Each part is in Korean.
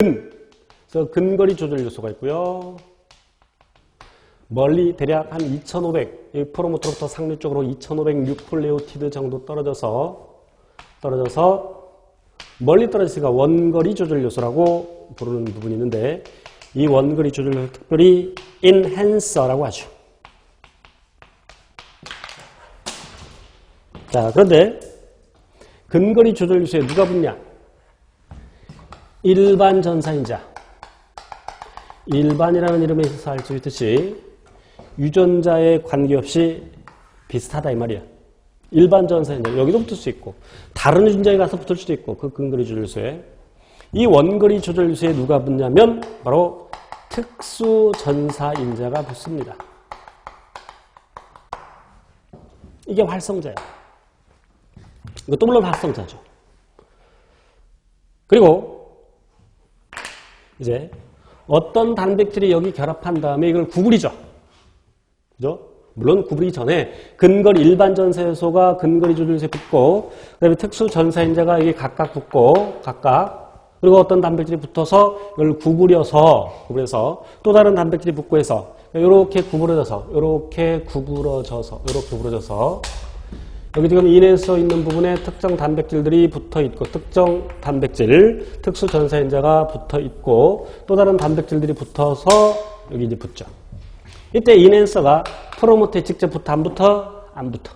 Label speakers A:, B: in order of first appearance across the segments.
A: 근. 그래서 근거리 조절 요소가 있고요. 멀리 대략 한 2,500, 이 프로모터로부터 상류 쪽으로 2,500 뉴클레오티드 정도 떨어져서 떨어져서 멀리 떨어졌으니까 원거리 조절 요소라고 부르는 부분이 있는데 이 원거리 조절 요소 특별히 인핸서라고 하죠. 자, 그런데 근거리 조절 요소에 누가 붙냐? 일반 전사인자. 일반이라는 이름에서 알 수 있듯이 유전자에 관계없이 비슷하다 이 말이야. 일반 전사인자 여기도 붙을 수 있고 다른 유전자에 가서 붙을 수도 있고 그 근거리 조절소에 이 원거리 조절소에 누가 붙냐면 바로 특수 전사인자가 붙습니다. 이게 활성자야. 이것도 물론 활성자죠. 그리고 이제 어떤 단백질이 여기 결합한 다음에 이걸 구부리죠. 그죠? 물론 구부리기 전에 근거리 일반 전사요소가 근거리 조절소에 붙고 그다음에 특수 전사인자가 여기 각각 붙고 각각 그리고 어떤 단백질이 붙어서 이걸 구부려서 구부려서 또 다른 단백질이 붙고 해서 이렇게 구부러져서 이렇게 구부러져서 이렇게 구부러져서 여기 지금 인에 써 있는 부분에 특정 단백질들이 붙어 있고 특정 단백질 특수 전사인자가 붙어 있고 또 다른 단백질들이 붙어서 여기 이제 붙죠. 이때 인앤서가 프로모터에 직접 붙어 안 붙어? 안 붙어.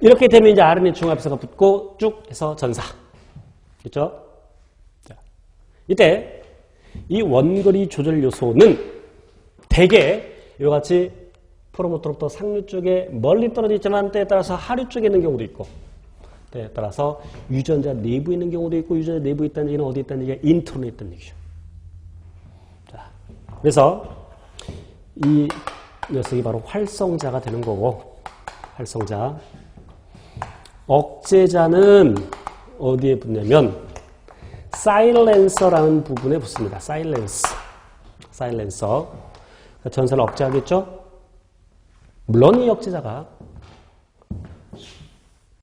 A: 이렇게 되면 이제 RNA 중합에서가 붙고 쭉 해서 전사. 그렇죠? 자, 이때 이 원거리 조절 요소는 대개 이와 같이 프로모터로부터 상류 쪽에 멀리 떨어져 있지만 때에 따라서 하류 쪽에 있는 경우도 있고 때에 따라서 유전자 내부에 있는 경우도 있고 유전자 내부에 있다는 얘기는 어디 있다는 얘기가 인트론에 있다는 얘기죠. 자, 그래서 이 녀석이 바로 활성자가 되는 거고 활성자 억제자는 어디에 붙냐면 사일렌서라는 부분에 붙습니다. 사일렌서 사일렌서 전선을 억제하겠죠? 물론 이 억제자가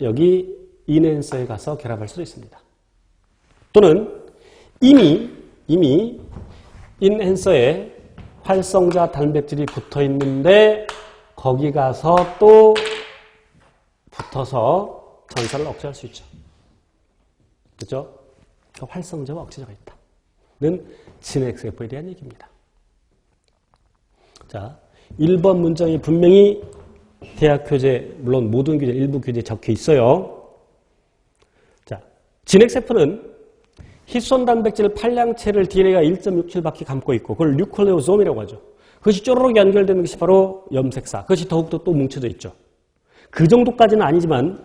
A: 여기 인앤서에 가서 결합할 수도 있습니다. 또는 이미 이미 인앤서에 활성자 단백질이 붙어 있는데 거기 가서 또 붙어서 전사를 억제할 수 있죠. 그렇죠? 그 활성자와 억제자가 있다.는 진핵세포에 대한 얘기입니다. 자, 1번 문장이 분명히 대학 교재, 물론 모든 교재, 일부 교재에 적혀 있어요. 자, 진핵세포는 히손 단백질 팔량체를 DNA가 1.67바퀴 감고 있고 그걸 뉴클레오솜이라고 하죠. 그것이 쪼르륵 연결되는 것이 바로 염색사. 그것이 더욱더 또 뭉쳐져 있죠. 그 정도까지는 아니지만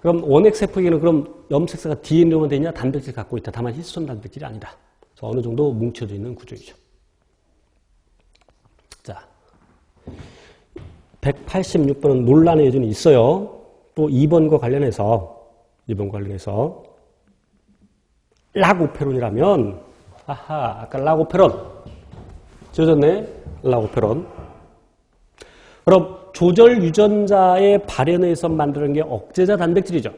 A: 그럼 원핵세포에게는 그럼 염색사가 DNA로만 되냐 단백질 갖고 있다. 다만 히손 단백질이 아니다. 그래서 어느 정도 뭉쳐져 있는 구조이죠. 자, 186번은 논란의 여전히 있어요. 또 2번과 관련해서 2번 관련해서 라고페론이라면 아하 아까 라고페론. 지워졌네? 라고페론. 그럼 조절 유전자의 발현에 의해서 만드는 게 억제자 단백질이죠